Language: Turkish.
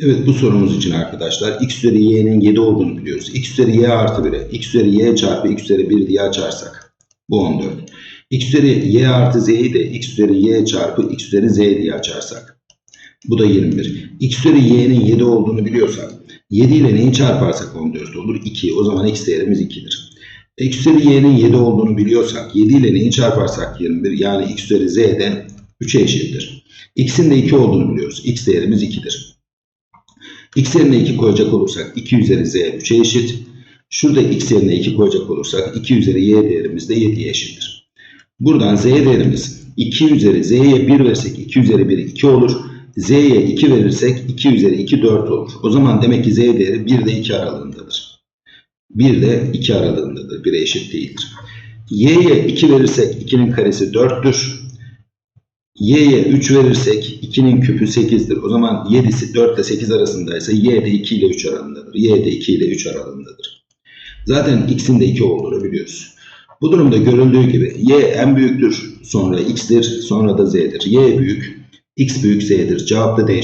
Evet bu sorumuz için arkadaşlar x üzeri y'nin 7 olduğunu biliyoruz. x üzeri y artı 1'e x üzeri y çarpı x üzeri 1 diye açarsak bu 14. x üzeri y artı z'yi de x üzeri y çarpı x üzeri z diye açarsak bu da 21. x üzeri y'nin 7 olduğunu biliyorsak 7 ile neyi çarparsak 14 olur? 2. O zaman x değerimiz 2'dir. x üzeri y'nin 7 olduğunu biliyorsak 7 ile neyi çarparsak 21 yani x üzeri z de 3'e eşittir. x'in de 2 olduğunu biliyoruz. x değerimiz 2'dir. X yerine 2 koyacak olursak 2 üzeri z 3'e eşit. Şurada x yerine 2 koyacak olursak 2 üzeri y değerimiz de 7'ye eşittir. Buradan z değerimiz 2 üzeri z'ye 1 versek 2 üzeri 1 2 olur. z'ye 2 verirsek 2 üzeri 2 4 olur. O zaman demek ki z değeri 1 ile 2 aralığındadır. 1 ile 2 aralığındadır. 1'e eşit değildir. y'ye 2 verirsek 2'nin karesi 4'tür. Y'ye 3 verirsek 2'nin küpü 8'dir. O zaman 7'si 4 ile 8 arasındaysa y de 2 ile 3 aralığındadır. y de 2 ile 3 aralığındadır. Zaten x'in de 2 olduğunu biliyoruz. Bu durumda görüldüğü gibi y en büyüktür, sonra x'tir, sonra da z'dir. y büyük, x büyük z'dir. Cevap da D.